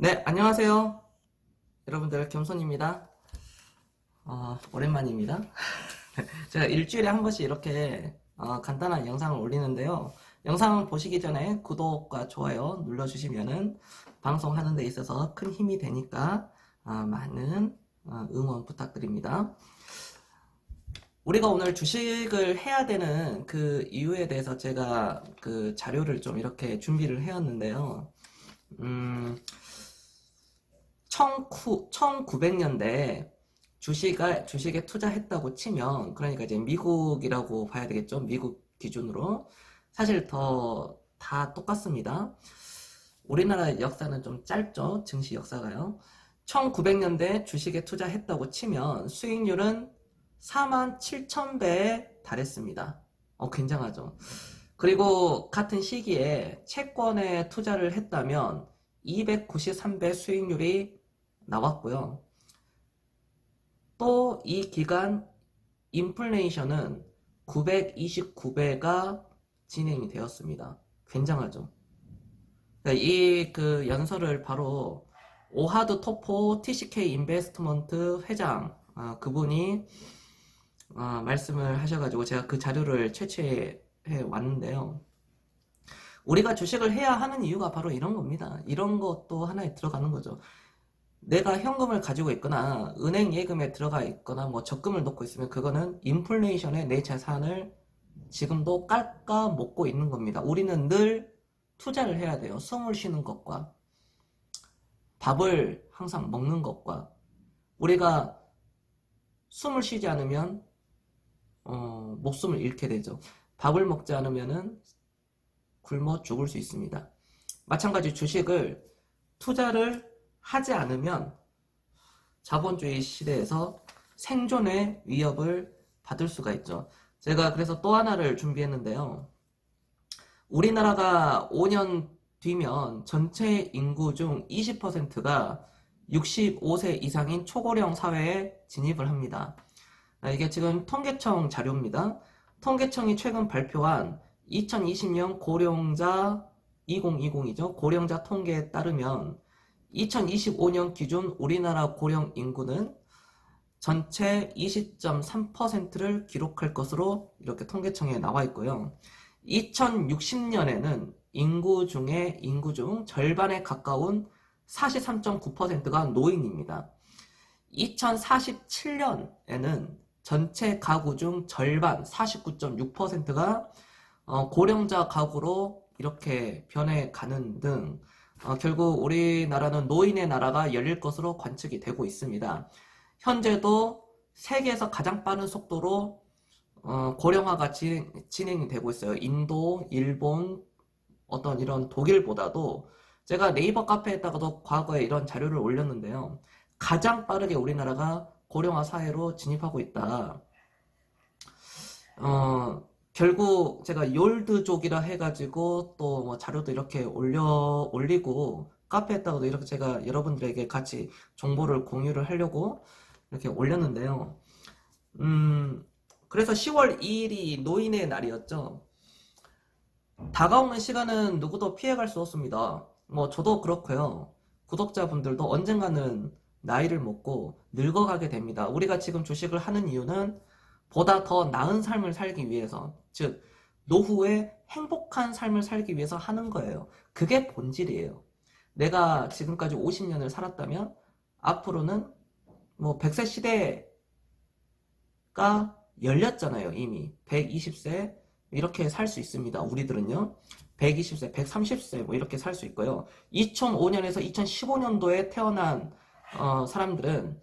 네, 안녕하세요. 여러분들 겸손입니다. 어, 오랜만입니다. 제가 일주일에 한 번씩 이렇게 어, 간단한 영상을 올리는데요. 영상 보시기 전에 구독과 좋아요 눌러주시면은 방송하는 데 있어서 큰 힘이 되니까 어, 많은 어, 응원 부탁드립니다. 우리가 오늘 주식을 해야 되는 그 이유에 대해서 제가 그 자료를 좀 이렇게 준비를 해왔는데요. 음, 1900년대 주식에, 주식에 투자했다고 치면, 그러니까 이제 미국이라고 봐야 되겠죠? 미국 기준으로. 사실 더, 다 똑같습니다. 우리나라 역사는 좀 짧죠? 증시 역사가요. 1900년대 주식에 투자했다고 치면 수익률은 4만 7천 배에 달했습니다. 어, 굉장하죠? 그리고 같은 시기에 채권에 투자를 했다면 293배 수익률이 나왔고요. 또 이 기간 인플레이션은 929배가 진행이 되었습니다. 굉장하죠. 이 그 연설을 바로 오하드 토포 TCK 인베스트먼트 회장 아, 그분이 아, 말씀을 하셔가지고 제가 그 자료를 채취해 왔는데요. 우리가 주식을 해야 하는 이유가 바로 이런 겁니다. 이런 것도 하나에 들어가는 거죠. 내가 현금을 가지고 있거나 은행 예금에 들어가 있거나 뭐 적금을 놓고 있으면 그거는 인플레이션에 내 재산을 지금도 깎아 먹고 있는 겁니다. 우리는 늘 투자를 해야 돼요. 숨을 쉬는 것과 밥을 항상 먹는 것과 우리가 숨을 쉬지 않으면 어, 목숨을 잃게 되죠. 밥을 먹지 않으면은 굶어 죽을 수 있습니다. 마찬가지 주식을 투자를 하지 않으면 자본주의 시대에서 생존의 위협을 받을 수가 있죠. 제가 그래서 또 하나를 준비했는데요. 우리나라가 5년 뒤면 전체 인구 중 20%가 65세 이상인 초고령 사회에 진입을 합니다. 아, 이게 지금 통계청 자료입니다. 통계청이 최근 발표한 2020년 고령자 2020이죠. 고령자 통계에 따르면 2025년 기준 우리나라 고령 인구는 전체 20.3%를 기록할 것으로 이렇게 통계청에 나와 있고요. 2060년에는 인구 중에 인구 중 절반에 가까운 43.9%가 노인입니다. 2047년에는 전체 가구 중 절반 49.6%가 어, 고령자 가구로 이렇게 변해가는 등 어, 결국 우리나라는 노인의 나라가 열릴 것으로 관측이 되고 있습니다. 현재도 세계에서 가장 빠른 속도로 어, 고령화가 진행, 진행이 되고 있어요. 인도, 일본, 어떤 이런 독일보다도 제가 네이버 카페에다가도 과거에 이런 자료를 올렸는데요. 가장 빠르게 우리나라가 고령화 사회로 진입하고 있다. 어, 결국 제가 열드족이라 해가지고 또 뭐 자료도 이렇게 올려 올리고 카페에다가도 이렇게 제가 여러분들에게 같이 정보를 공유를 하려고 이렇게 올렸는데요. 음, 그래서 10월 2일이 노인의 날이었죠. 다가오는 시간은 누구도 피해갈 수 없습니다. 뭐 저도 그렇고요. 구독자분들도 언젠가는 나이를 먹고 늙어가게 됩니다. 우리가 지금 주식을 하는 이유는 보다 더 나은 삶을 살기 위해서, 즉, 노후에 행복한 삶을 살기 위해서 하는 거예요. 그게 본질이에요. 내가 지금까지 50년을 살았다면, 앞으로는 뭐 100세 시대가 열렸잖아요, 이미. 120세, 이렇게 살 수 있습니다. 우리들은요. 120세, 130세, 뭐 이렇게 살 수 있고요. 2005년에서 2015년도에 태어난 어, 사람들은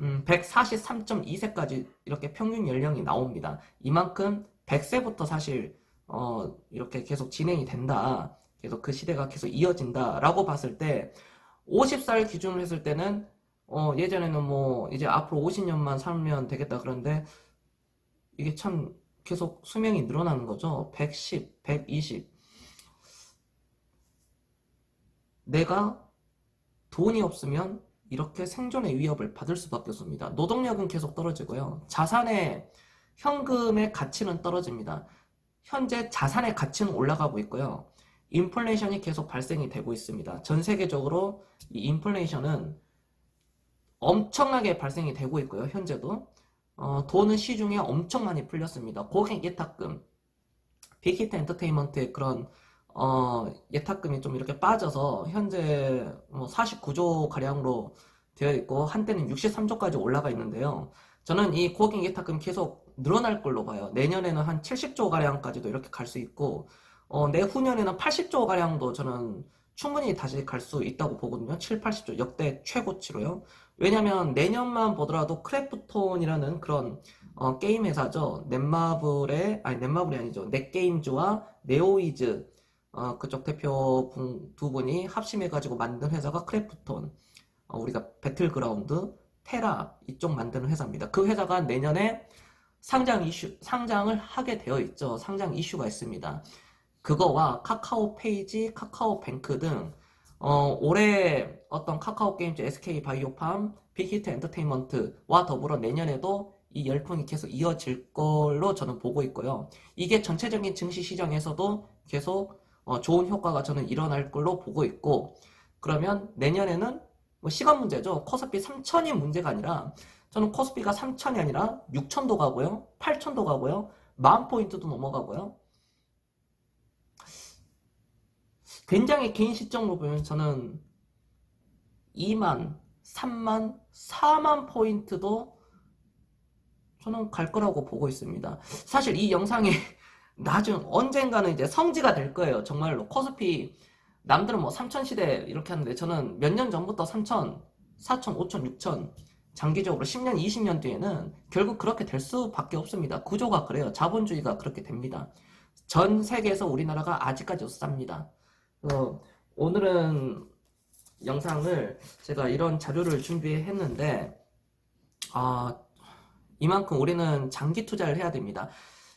음, 143.2세까지 이렇게 평균 연령이 나옵니다. 이만큼 100세부터 사실 어, 이렇게 계속 진행이 된다. 계속 그 시대가 계속 이어진다라고 봤을 때 50살 기준으로 했을 때는 어, 예전에는 뭐 이제 앞으로 50년만 살면 되겠다 그런데 이게 참 계속 수명이 늘어나는 거죠. 110, 120. 내가 돈이 없으면 이렇게 생존의 위협을 받을 수밖에 없습니다. 노동력은 계속 떨어지고요. 자산의 현금의 가치는 떨어집니다. 현재 자산의 가치는 올라가고 있고요. 인플레이션이 계속 발생이 되고 있습니다. 전 세계적으로 이 인플레이션은 엄청나게 발생이 되고 있고요. 현재도 어, 돈은 시중에 엄청 많이 풀렸습니다. 고객 예탁금, 빅히트 엔터테인먼트의 그런 어, 예탁금이 좀 이렇게 빠져서 현재 뭐 49조 가량으로 되어 있고 한때는 63조까지 올라가 있는데요. 저는 이 고객 예탁금 계속 늘어날 걸로 봐요. 내년에는 한 70조 가량까지도 이렇게 갈 수 있고 어, 내후년에는 80조 가량도 저는 충분히 다시 갈 수 있다고 보거든요. 7, 80조 역대 최고치로요. 왜냐면 내년만 보더라도 크래프톤이라는 그런 어, 게임 회사죠. 넷마블의 아니 넷마블이 아니죠. 넷게임즈와 네오이즈 어, 그쪽 대표 분- 두 분이 합심해가지고 만든 회사가 크래프톤. 어, 우리가 배틀그라운드, 테라 이쪽 만드는 회사입니다. 그 회사가 내년에 상장 이슈 상장을 하게 되어 있죠. 상장 이슈가 있습니다. 그거와 카카오 페이지, 카카오 뱅크 등 어, 올해 어떤 카카오 게임즈, SK 바이오팜, 빅히트 엔터테인먼트와 더불어 내년에도 이 열풍이 계속 이어질 걸로 저는 보고 있고요. 이게 전체적인 증시 시장에서도 계속 어, 좋은 효과가 저는 일어날 걸로 보고 있고, 그러면 내년에는 뭐 시간 문제죠. 코스피 3천이 문제가 아니라, 저는 코스피가 3천이 아니라 6천도 가고요, 8천도 가고요, 만 포인트도 넘어가고요. 굉장히 긴 시점으로 보면 저는 2만, 3만, 4만 포인트도 저는 갈 거라고 보고 있습니다. 사실 이 영상이 나중 언젠가는 이제 성지가 될 거예요. 정말로 코스피 남들은 뭐 3천 시대 이렇게 하는데 저는 몇 년 전부터 3천, 4천, 5천, 6천 장기적으로 10년, 20년 뒤에는 결국 그렇게 될 수밖에 없습니다. 구조가 그래요. 자본주의가 그렇게 됩니다. 전 세계에서 우리나라가 아직까지 쌉니다. 어, 오늘은 영상을 제가 이런 자료를 준비했는데 아, 이만큼 우리는 장기 투자를 해야 됩니다.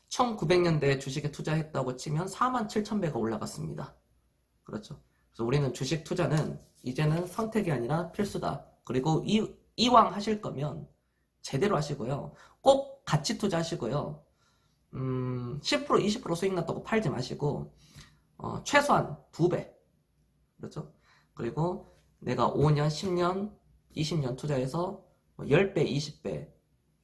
1900년대 주식에 투자했다고 치면 4만 7천 배가 올라갔습니다. 그렇죠. 그래서 우리는 주식 투자는 이제는 선택이 아니라 필수다. 그리고 이, 이왕 하실 거면 제대로 하시고요. 꼭 같이 투자하시고요. 음, 10% 20% 수익 났다고 팔지 마시고 어, 최소한 2배. 그렇죠? 그리고 내가 5년, 10년, 20년 투자해서 뭐 10배, 20배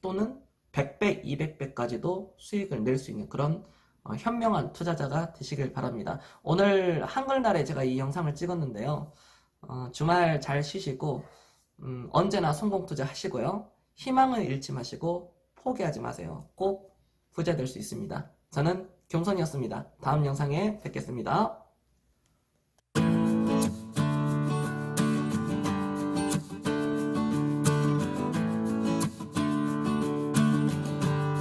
또는 100배, 200배까지도 수익을 낼 수 있는 그런 어, 현명한 투자자가 되시길 바랍니다. 오늘 한글날에 제가 이 영상을 찍었는데요. 어, 주말 잘 쉬시고 음, 언제나 성공 투자 하시고요. 희망을 잃지 마시고 포기하지 마세요. 꼭 부자 될 수 있습니다. 저는 경선이었습니다. 다음 영상에 뵙겠습니다.